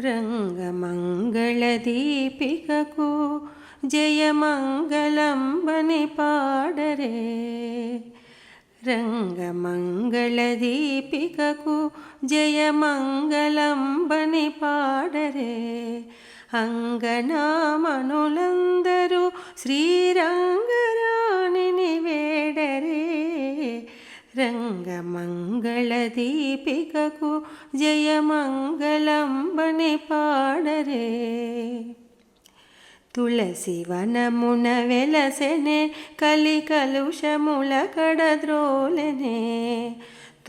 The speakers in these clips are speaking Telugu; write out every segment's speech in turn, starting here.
రంగమంగళదీపికకు జయమంగళంబని పాడరే. రంగమంగళదీపికకు జయమంగళంబని పాడరే. అంగనామనులందరూ శ్రీరంగరాణిని వేడ రంగమంగళదీపికకు జయమంగళంబని పాడరే. తులసి వనమున వెలసెనే కలి కలుషముల కడద్రోలనే.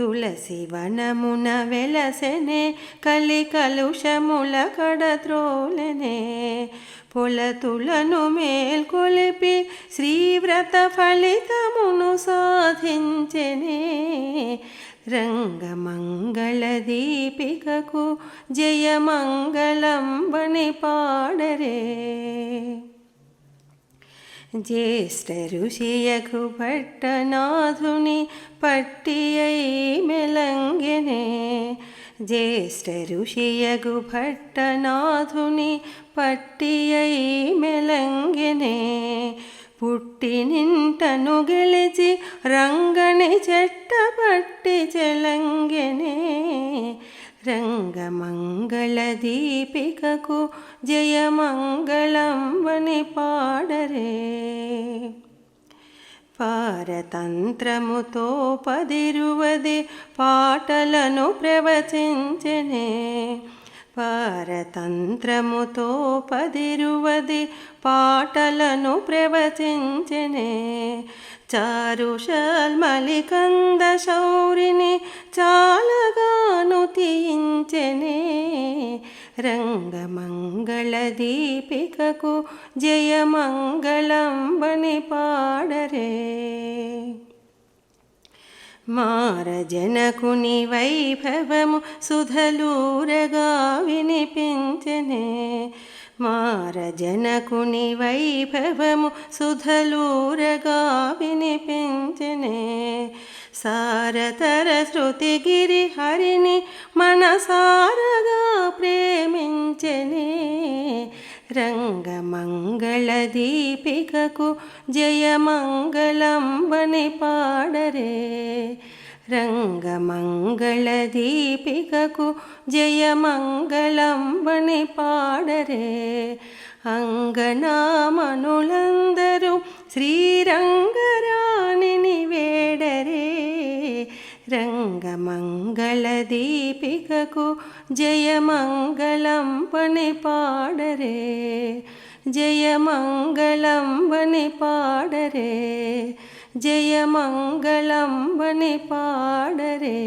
తులసి వనమున వెలసెనే కలి కలుషముల కడత్రోలనే పొలతులను మేల్కొలిపి శ్రీవ్రత ఫలితమును సాధించెనే. జయమంగళం వని పాడరే. జ్యేష్ఠ ఋషియకు భట్టనాథుని పట్టియై మెలంగెనే జ్యేష్ఠ ఋషియగు భట్టనాథుని పట్టియై మెలంగెనే పుట్టినింటను గెలిచి రంగని చెట్ట పట్టి చెలంగెనే రంగమంగళదీపికకు జయమంగళంబని పాడరే. పారతంత్రముతో పదిరువది పాటలను ప్రవచించనే. పారతంత్రముతో పదిరువది పాటలను ప్రవచించనే. చారుషల్మలికంద శౌరిని చాలగాను తీయించెనే. రంగమంగళ దీపికకు జయమంగళంబని పాడరే. మారజనకుని వైభవము సుధలూరగా వినిపించనే. మారజనకుని వైభవము సుధలూరగా వినిపించనే. సారతర శృతిగిరి హరిని మనసారగా ప్రేమించనే. రంగమంగళదీపికకు జయమంగళంబని పాడరే. రంగమంగళదీపికకు జయమంగళంబని పాడరే. అంగనామనులందరూ శ్రీరంగరాణిని వేడరే. రంగమంగళదీపికకు జయమంగళంబని పాడరే. జయమంగళంబని పాడరే. जयमङ्गलं बनिपाडरे